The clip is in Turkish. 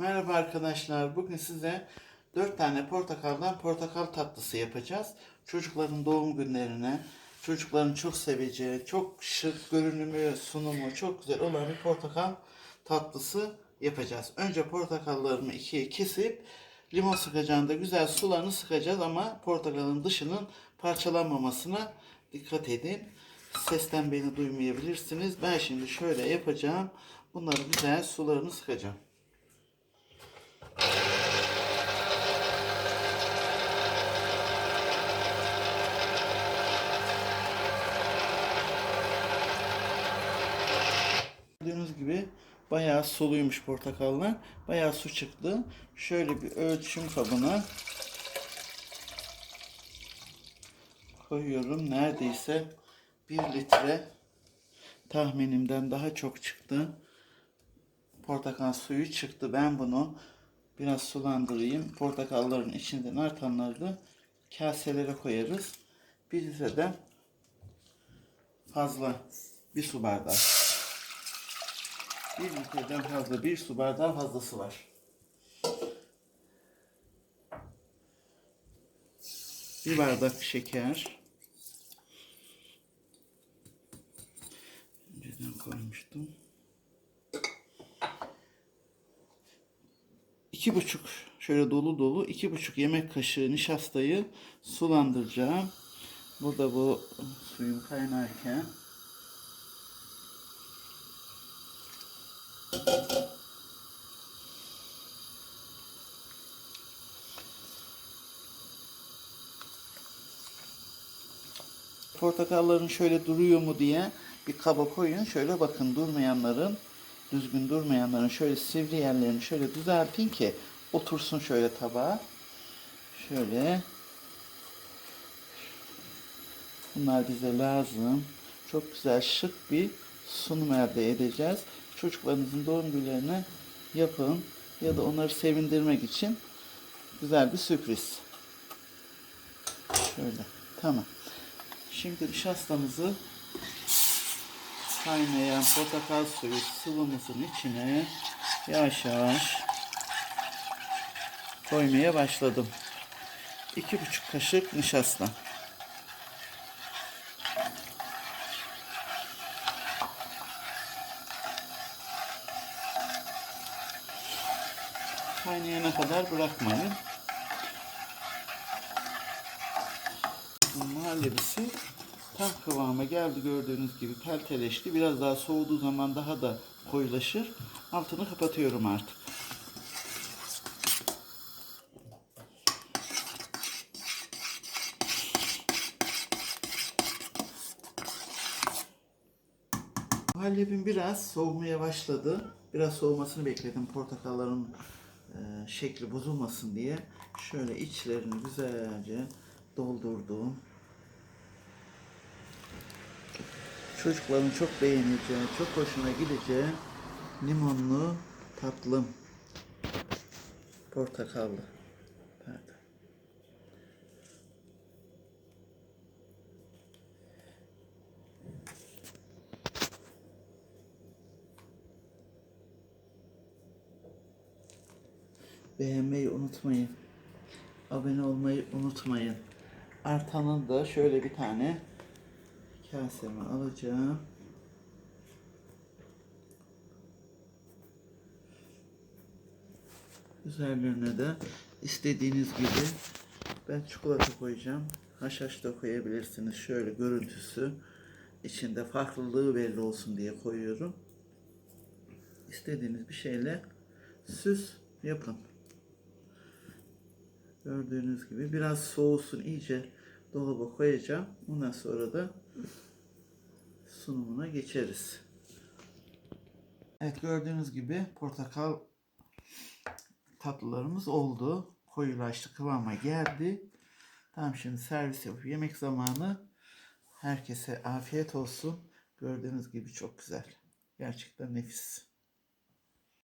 Merhaba arkadaşlar. Bugün size 4 tane portakaldan portakal tatlısı yapacağız. Çocukların doğum günlerine, çocukların çok seveceği, çok şık görünümü, sunumu çok güzel olan bir portakal tatlısı yapacağız. Önce portakallarımı ikiye kesip limon sıkacağında güzel sularını sıkacağız ama portakalın dışının parçalanmamasına dikkat edin. Sesten beni duymayabilirsiniz. Ben şimdi şöyle yapacağım. Bunları güzel sularını sıkacağım. Gördüğünüz gibi bayağı suluymuş portakallar. Bayağı su çıktı. Şöyle bir ölçüm kabına koyuyorum. Neredeyse 1 litre tahminimden daha çok çıktı. Portakal suyu çıktı. Ben bunu biraz sulandırayım. Portakalların içinden artanları da kaselere koyarız. Bir litreden fazla bir su bardağı. Bir litreden fazla bir su bardağı fazlası var. Bir bardak şeker. İki buçuk şöyle dolu dolu iki buçuk yemek kaşığı nişastayı sulandıracağım. Burada bu suyum kaynarken portakalların şöyle duruyor mu diye bir kaba koyun. Şöyle bakın durmayanların, düzgün durmayanların şöyle sivri yerlerini şöyle düzeltin ki otursun şöyle tabağa. Şöyle. Bunlar bize lazım. Çok güzel şık bir sunum elde edeceğiz. Çocuklarınızın doğum günlerine yapın ya da onları sevindirmek için güzel bir sürpriz. Şöyle. Tamam. Şimdi nişastamızı kaynayan portakal suyu sıvımızın içine yavaş yavaş koymaya başladım. İki buçuk kaşık nişasta. Kaynayana kadar bırakmayın. muhallebisi tam kıvama geldi gördüğünüz gibi pelteleşti. Biraz daha soğuduğu zaman daha da koyulaşır. Altını kapatıyorum artık. Muhallebim biraz soğumaya başladı. Biraz soğumasını bekledim portakalların e, şekli bozulmasın diye. Şöyle içlerini güzelce doldurdum. Çocukların çok beğeneceği, çok hoşuna gideceği limonlu tatlım. Portakallı. Pardon. Beğenmeyi unutmayın. Abone olmayı unutmayın. Artanın da şöyle bir tane kaseme alacağım. Üzerlerine de istediğiniz gibi ben çikolata koyacağım. Haşhaş da koyabilirsiniz. Şöyle görüntüsü içinde farklılığı belli olsun diye koyuyorum. İstediğiniz bir şeyle süs yapın. Gördüğünüz gibi biraz soğusun iyice dolaba koyacağım. Ondan sonra da sunumuna geçeriz. Evet gördüğünüz gibi portakal tatlılarımız oldu. Koyulaştı kıvama geldi. Tamam şimdi servis yapıp yemek zamanı. Herkese afiyet olsun. Gördüğünüz gibi çok güzel. Gerçekten nefis.